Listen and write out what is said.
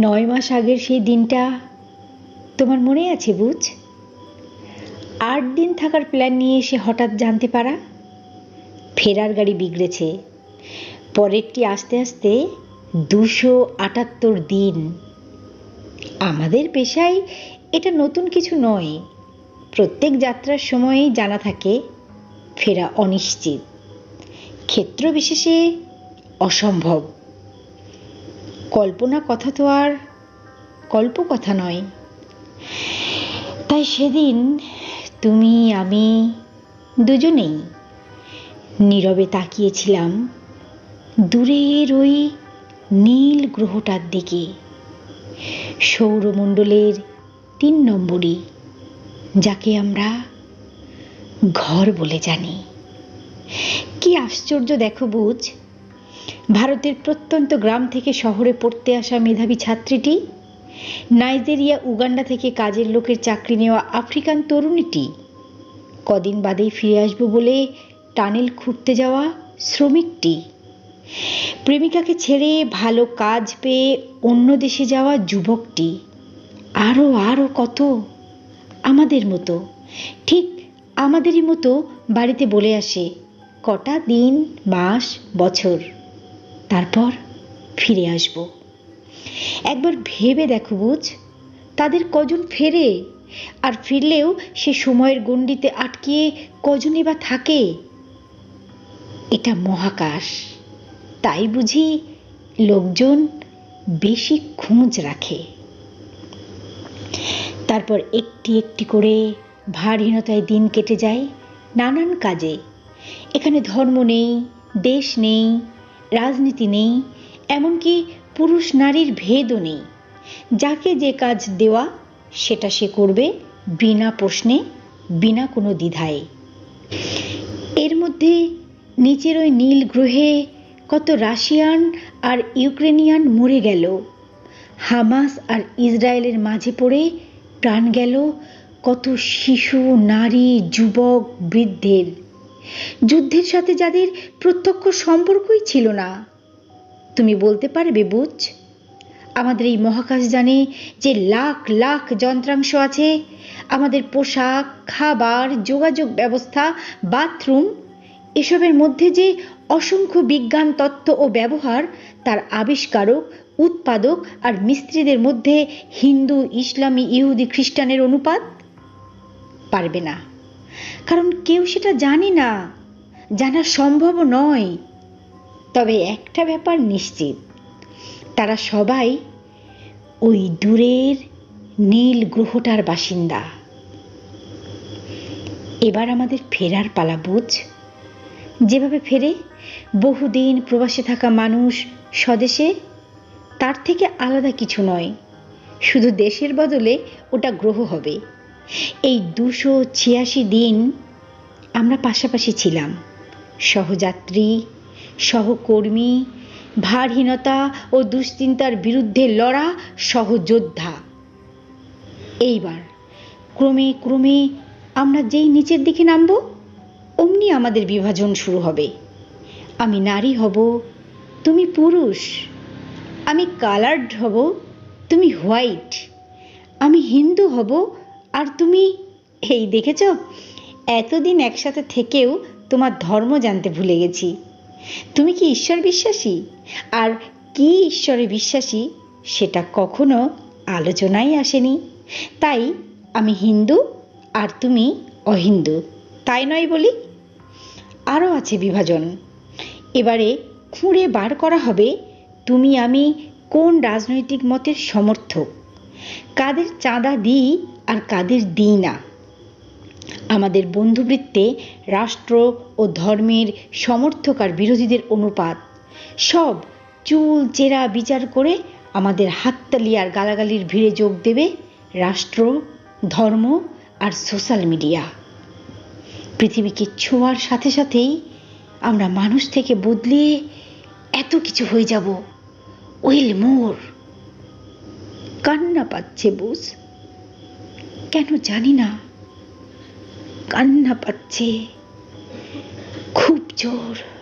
নয় মাস আগের সেই দিনটা তোমার মনে আছে বুঝ? আট দিন থাকার প্ল্যান নিয়ে এসে হঠাৎ জানতে পারা, ফেরার গাড়ি বিগড়েছে। পরেরটি আস্তে আস্তে দুশো আটাত্তর দিন। আমাদের পেশায় এটা নতুন কিছু নয়। প্রত্যেক যাত্রার সময়ই জানা থাকে, ফেরা অনিশ্চিত। ক্ষেত্র বিশেষে অসম্ভব। কল্পনা কথা তো আর কল্প কথা নয়। তাই সেদিন তুমি, আমি দুজনেই নীরবে তাকিয়েছিলাম দূরের ওই নীল গ্রহটার দিকে। সৌরমণ্ডলের তিন নম্বরই, যাকে আমরা ঘর বলে জানি। কি আশ্চর্য দেখো বুঝ ভারতের প্রত্যন্ত গ্রাম থেকে শহরে পড়তে আসা মেধাবী ছাত্রীটি, নাইজেরিয়া, উগান্ডা থেকে কাজের লোকের চাকরি নেওয়া আফ্রিকান তরুণীটি, কদিন বাদেই ফিরে আসব বলে টানেল খুঁড়তে যাওয়া শ্রমিকটি। প্রেমিকাকে ছেড়ে ভালো কাজ পেয়ে অন্য দেশে যাওয়া যুবকটি আরও আরও কত আমাদের মতো, ঠিক আমাদেরই মতো বাড়িতে বলে আসে কটা দিন, মাস, বছর। তারপর ফিরে আসব। একবার ভেবে দেখো বুঝ, তাদের কজন ফেরে? আর ফিরলেও সে সময়ের গণ্ডিতে আটকিয়ে কজনই বা থাকে? এটা মহাকাশ। তাই বুঝি লোকজন বেশি খোঁজ রাখে। তারপর একটি একটি করে ভারহীনতায় দিন কেটে যায় নানান কাজে। এখানে ধর্ম নেই, দেশ নেই রাজনীতি নেই, এমনকি পুরুষ নারীর ভেদও নেই। যাকে যে কাজ দেওয়া, সেটা সে করবে বিনা প্রশ্নে, বিনা কোনো দ্বিধায়। এর মধ্যে নিচের ওই নীল গ্রহে কত রাশিয়ান আর ইউক্রেনিয়ান মরে গেল। হামাস আর ইসরায়েলের মাঝে পড়ে প্রাণ গেল কত শিশু, নারী, যুবক, বৃদ্ধের। যুদ্ধের সাথে যাদের প্রত্যক্ষ সম্পর্কই ছিল না। তুমি বলতে পারবে বুঝ? আমাদের এই মহাকাশ জানে যে লাখ লাখ যন্ত্রাংশ আছে, আমাদের পোশাক, খাবার, যোগাযোগ ব্যবস্থা, বাথরুম, এসবের মধ্যে যে অসংখ্য বিজ্ঞান তত্ত্ব ও ব্যবহার, তার আবিষ্কারক, উৎপাদক আর মিস্ত্রিদের মধ্যে হিন্দু, ইসলামী, ইহুদি, খ্রিস্টানের অনুপাত পারবে না। কারণ কেউ সেটা জানে না। জানা সম্ভব নয়। তবে একটা ব্যাপার নিশ্চিত, তারা সবাই ওই দূরের নীল গ্রহটার বাসিন্দা। এবার আমাদের ফেরার পালা বুঝ। যেভাবে ফেরে বহুদিন প্রবাসে থাকা মানুষ স্বদেশে, তার থেকে আলাদা কিছু নয়। শুধু দেশের বদলে ওটা গ্রহ হবে। এই দুশো ছিয়াশি দিন আমরা পাশাপাশি ছিলাম। সহযাত্রী, সহকর্মী, ভারহীনতা ও দুশ্চিন্তার বিরুদ্ধে লড়া সহযোদ্ধা। এইবার ক্রমে ক্রমে আমরা যেই নিচের দিকে নামব, অমনি আমাদের বিভাজন শুরু হবে। আমি নারী হব, তুমি পুরুষ। আমি কালার্ড হব, তুমি হোয়াইট। আমি হিন্দু হব আর তুমি, এই দেখেছ? এতদিন একসাথে থেকেও তোমার ধর্ম জানতে ভুলে গেছি। তুমি কি ঈশ্বর বিশ্বাসী? আর কি ঈশ্বরে বিশ্বাসী সেটা কখনো আলোচনায় আসেনি। তাই আমি হিন্দু আর তুমি অহিন্দু। তাই নয় বলি? আরও আছে বিভাজন। এবারে খুঁড়ে বার করা হবে তুমি আমি কোন রাজনৈতিক মতের সমর্থক। কাদের চাঁদা দিই আর কাদের দিই না। আমাদের বন্ধুবৃত্তে রাষ্ট্র ও ধর্মের সমর্থক আর বিরোধীদের অনুপাত। সব চুল, চেরা বিচার করে আমাদের হাততালি আর গালাগালির ভিড়ে যোগ দেবে রাষ্ট্র, ধর্ম আর সোশ্যাল মিডিয়া। পৃথিবীকে ছোঁয়ার সাথে সাথেই আমরা মানুষ থেকে বদলিয়ে এত কিছু হয়ে যাব। ওয়েল মোর। কান্না পাচ্ছে বুঝ কেন জানি না। কান্না পাচ্ছে। খুব জোর।